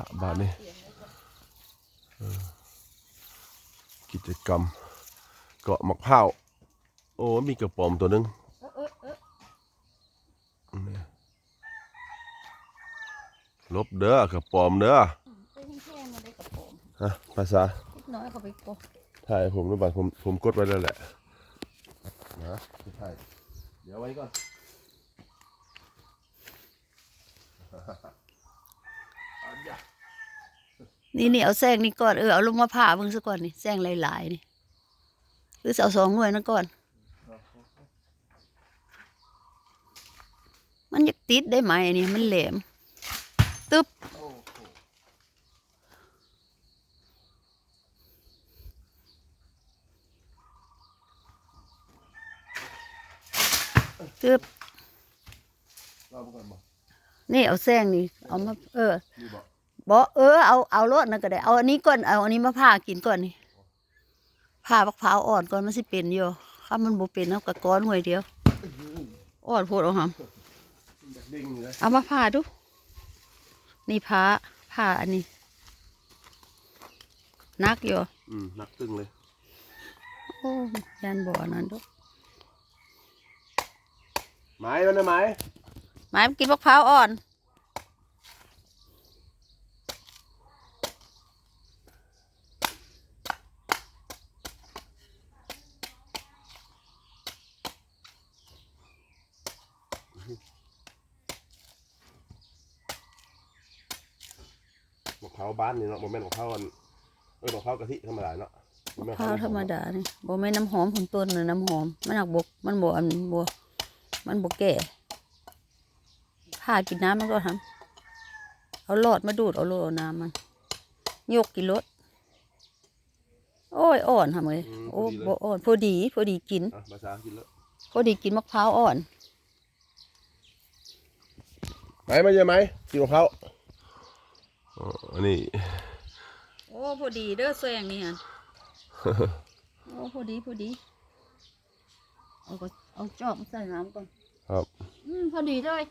ละบาทนี่เออกิจกรรม เกาะมะพร้าวโอ้ มีกระป๋อมตัวหนึงเออเออเออนี่ลบเด้อกระป๋อมเด้อไปแห้งๆมาได้กับผมฮะภาษานิดน้อยเขาไปโกะถ่ายผมด้วยบัตรผมผมกดไว้แล้วแหละนะถ่ายเดี๋ยวไว้ก่อนอั นยะนี่นี่เอาแซงนี่ก่อนเออเอาลงมาผ่าเบิ่งซะก่อนนี่แซงหลายๆนี่หรือจะเอาสองหน่วยนั่นก่อน มันอยากติดได้ไหมอันนี้มันแหลมตึ๊บโอ้โหตึ๊บเราไปก่อนบ่นี่เอาแซงนี่ เอามา เออนี่ บอกบอเออเอาเอารถนั่นก็ได้ เอาอันนี้ก่อนเอาอันนี้มาผ่ากินก่อนนี่ผ่าบักพร้าวอ่อนก่อนมันสิเป็นอยู่ถ้ามันบ่เป็นเอากระก้อนหน่วยเดียวอ่อนโพดเอาหำอยากดิ้งเลยเอามาผ่าดูนี่ผ่าผ่าอันนี้นักอยู่อืมนักตึงเลยโอ้ยันบ่อนั่นดูไม้มันนะไม้หมายมันกินมะพร้าวอ่อน มะพร้าวบ้านนี่เนาะโมเมนต์มะพร้าวอันเออมะพร้าวกะทิธรรมดาเนาะบ่แนข้าวธรรมดานี่บ่แม่นน้ำหอมของต้นน่ะน้ำหอม มันหักบก มันบ่อันบ่มันบ่แก่ผ่ากินน้ำมันก็ทำเอาหลอดมาดูดเอาโลเอาน้ำมันยกกินรถโอ้ยอ่อนทำเลยโอ้บ่อ่อนพอดีพอดีกินอะภาษากินแล้วพอดีกินมะพร้าวอ่อน ไหมมาเยอะไหมกินมะพร้าว อ๋ออันนี้ โอ้พอดีเด้อแซงนี่ฮะโอ้พอดีพอดี เอาก็เอาจอกมาใส่น้ำก่อนครับ อืมพอดีเลย